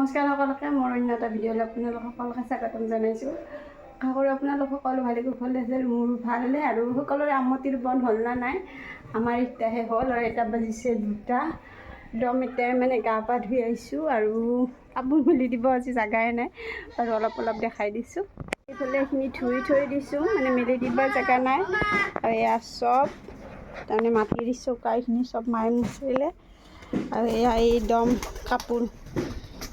নমস্কাৰ সকলোকে মোৰ অন্য এটা ভিডিঅ'লৈ আপোনালোক সকলোকে স্বাগতম জনাইছোঁ। আশা কৰোঁ আপোনালোক সকলো ভালে কুশলে আছে মোৰ ভালে আৰু সকলোৰে আমতিৰ বন হ'ল না নাই? আমাৰ এতিয়াহে হ'ল আৰু এটা বাজিছে দুটা। একদম এতিয়া মানে গা পা ধুই আহিছোঁ আৰু কাপোৰ মেলি দিব আজি জাগাই নাই আৰু অলপ অলপ দেখাই দিছোঁ। এইফালে এইখিনি ধুই থৈ দিছোঁ মানে মেলি দিব জেগা নাই। আৰু এয়া চব তাৰমানে মাটিৰ চৌকা এইখিনি চব মায়ে মুচিলে আৰু এয়া এই দম কাপোৰ।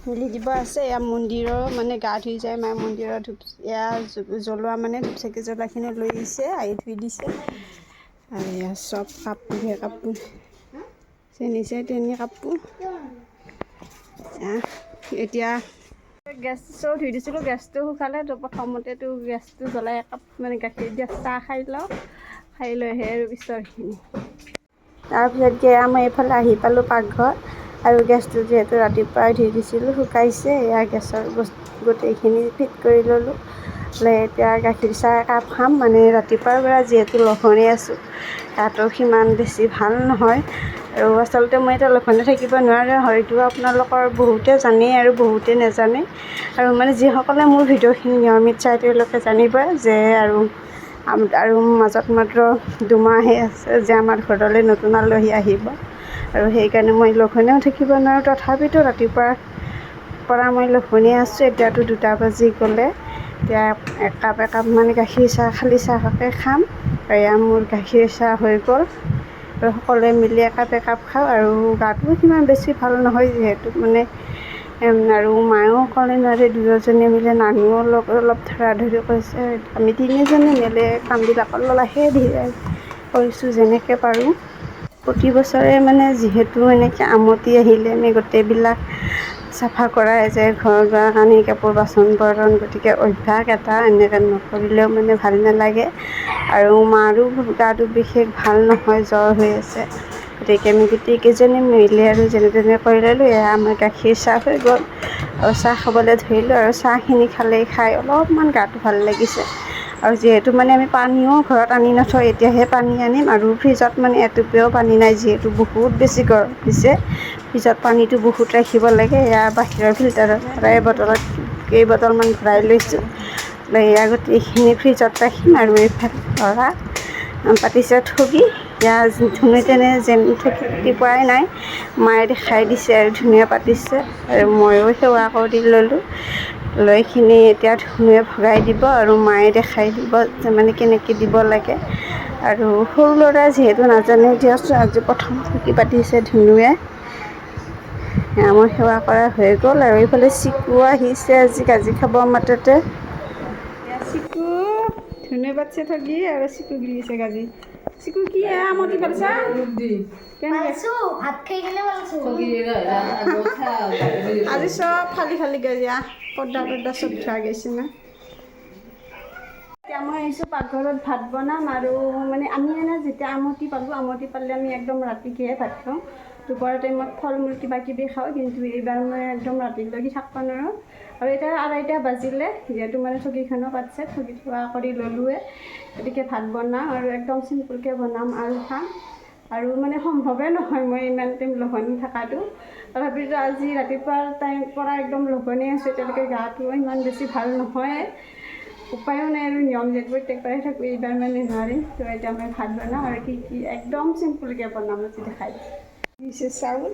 মেলি দিব আছে এয়া মন্দিৰৰ মানে গা ধুই যায় মায়ে মন্দিৰৰ ধূপ এয়া জ্বলোৱা মানে ধূপ চাকি জ্বলাখিনি লৈ আহিছে আহি ধুই দিছে। আৰু এয়া চব কাপোৰহে কাপোৰ চেনিছে তেনি কাপোৰ। এতিয়া গেছ চৌ ধুই দিছিলোঁ গেছটো শুকালে তো প্ৰথমতেতো গেছটো জ্বলাই একাপ মানে গাখীৰ দিয়া চাহ খাই লওঁ খাই লৈহে আৰু পিছৰখিনি। তাৰপিছত গেয়া মই এইফালে আহি পালোঁ পাকঘৰ। আৰু গেছটো যিহেতু ৰাতিপুৱাই ধুই দিছিলোঁ শুকাইছে এয়া গেছৰ বস্তু গোটেইখিনি ফিট কৰি ল'লোঁ। লৈ এতিয়া গাখীৰ চাহ একাপ খাম মানে ৰাতিপুৱাৰ পৰা যিহেতু লঘোণে আছোঁ গাটো সিমান বেছি ভাল নহয়। আৰু আচলতে মই এতিয়া লঘোণে থাকিব নোৱাৰোঁ হয়তো আপোনালোকৰ বহুতে জানেই আৰু বহুতে নাজানে আৰু মানে যিসকলে মোৰ ভিডিঅ'খিনি নিয়মিত চাই তেওঁলোকে জানিব যে আৰু আৰু মাজত মাত্ৰ দুমাহে আছে যে আমাৰ ঘৰলৈ নতুন আলহী আহিব। আৰু সেইকাৰণে মই লঘোণেও থাকিব নোৱাৰোঁ। তথাপিতো ৰাতিপুৱাৰ পৰা মই লঘোণে আছোঁ। এতিয়াতো দুটা বাজি গ'লে। এতিয়া একাপ একাপ মানে গাখীৰ চাহ খালী চাহকে খাম। এয়া মোৰ গাখীৰ চাহ হৈ গ'ল। আৰু সকলোৱে মিলি একাপ একাপ খাওঁ আৰু গাটো সিমান বেছি ভাল নহয় যিহেতু মানে আৰু মায়েও ক'লে নোৱাৰে। দুয়োজনে মিলি নানুও অলপ অলপ ধৰা ধৰি কৈছে। আমি তিনিজনে মিলি কামবিলাক অলপ লাহে ধীৰে কৰিছোঁ যেনেকৈ পাৰোঁ। প্ৰতি বছৰে মানে যিহেতু এনেকৈ আমতি আহিলে আমি গোটেইবিলাক চাফা কৰাই যায় ঘৰ দুৱাৰ কানি কাপোৰ বাচন বৰ্তন গতিকে অভ্যাস এটা এনেকৈ নকৰিলেও মানে ভাল নালাগে। আৰু মাৰো গাটো বিশেষ ভাল নহয় জ্বৰ হৈ আছে। গতিকে আমি গোটেইকেইজনী মিলি আৰু যেনে তেনে কৰি ল'লোঁ এয়া আমাৰ গাখীৰ চাহ হৈ গ'ল। আৰু চাহ খাবলৈ ধৰিলোঁ আৰু চাহখিনি খালেই খাই অলপমান গাটো ভাল লাগিছে। আৰু যিহেতু মানে আমি পানীও ঘৰত আনি নথওঁ এতিয়াহে পানী আনিম আৰু ফ্ৰিজত মানে এটুপিয়াও পানী নাই যিহেতু বহুত বেছি গৰম দিছে। ফ্ৰিজত পানীটো বহুত ৰাখিব লাগে এয়া বাহিৰৰ ফিল্টাৰৰ পৰাই বটলত কেইবটলমান ভৰাই লৈছোঁ। এয়া গোটেইখিনি ফ্ৰিজত ৰাখিম আৰু এইফালে ধৰা পাতিছে ঠগি এয়া ধুনুৱে তেনে যেন ঠগি পোৱাই নাই। মায়ে দেখাই দিছে আৰু ধুনীয়া পাতিছে আৰু ময়ো সেৱা কৰি ল'লোঁ। লৈখিনি এতিয়া ধুনুৱে ভগাই দিব আৰু মায়ে দেখাই দিব যে মানে কেনেকৈ দিব লাগে। আৰু সৰু ল'ৰা যিহেতু নাজানে দিয়কচোন আজি প্ৰথম ঠগি পাতিছে ধুনুৱে এয়া মোৰ সেৱা কৰা হৈ গ'ল আৰু এইফালে চিকুও আহিছে আজি গাজি খাব মাততে। চিকু ধুনুৱে পাতিছে ঠগি আৰু চিকু গিলিছে গাজি। চিকু কি এ আমতি পাতিছা কেনেকৈ পাইছো ভাত খাই কেনে পাইছো আজি চব খালি খালি গেয়া পৰ্দা টৰ্দা চব ধোৱা গৈছে না। এতিয়া মই আহিছোঁ পাকঘৰত ভাত বনাম আৰু মানে আমি এনে যেতিয়া আমতি পালোঁ আমতি পালে আমি একদম ৰাতিকেহে ভাত খাওঁ। দুপৰীয়া টাইমত ফল মূল কিবা কিবি খাওঁ কিন্তু এইবাৰ মই একদম ৰাতিলৈকে থাকিব নোৱাৰোঁ আৰু এতিয়া আঢ়ৈটা বাজিলে যিহেতু মানে ঠগীখনো পাতিছে ঠগী থোৱা কৰি ল'লোৱে। গতিকে ভাত বনাম আৰু একদম চিম্পুলকৈ বনাম আৰু খাম। আৰু মানে সম্ভৱে নহয় মই ইমান টাইম লঘোণ থকাটো তথাপিতো আজি ৰাতিপুৱাৰ টাইম পৰা একদম লঘোণে আছোঁ এতিয়ালৈকে গাটো ইমান বেছি ভাল নহয়। উপায়ো নাই আৰু নিয়ম যিহেতু প্ৰত্যেকবাৰে থাকোঁ এইবাৰ মানে নোৱাৰিম। তো এতিয়া মই ভাত বনাম আৰু কি কি একদম চিম্পুলকৈ বনাম আজি দেখাই দিছে। চাউল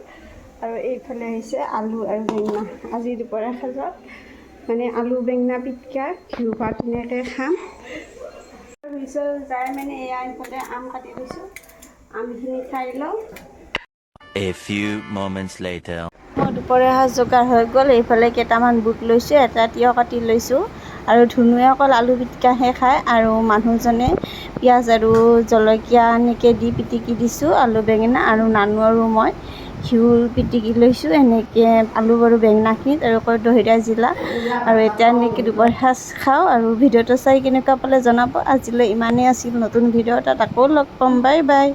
আৰু এইফালে আহিছে আলু আৰু বেঙেনা। আজি দুপৰীয়া সাজত মানে আলু বেঙেনা পিটিকা ঘিউ ভাত ধুনীয়াকৈ খাম। হৈছে যাই মানে এয়া এইফালে আম কাটি লৈছোঁ আমখিনি খাই লওঁ। A few moments later. মই দুপৰীয়া সাজ যোগাৰ হৈ গ'ল। এইফালে কেইটামান বুট লৈছোঁ এটা তিয়ঁহ কাটি লৈছোঁ। আৰু ধুনুৱে অকল আলু পিটিকাহে খায় আৰু মানুহজনে পিঁয়াজ আৰু জলকীয়া এনেকৈ দি পিটিকি দিছোঁ আলু বেঙেনা আৰু নানু আৰু মই। ঘিউ পিটিকি লৈছোঁ এনেকৈ আলু আৰু বেঙেনাখিনিত আৰু কৰ্দৈৰ জিলা। আৰু এতিয়া এনেকৈ দুপৰীয়া সাজ খাওঁ আৰু ভিডিঅ'টো চাই কেনেকুৱা পালে জনাব। আজিলৈ ইমানেই আছিল নতুন ভিডিঅ' এটাত আকৌ লগ পাম। Bye bye.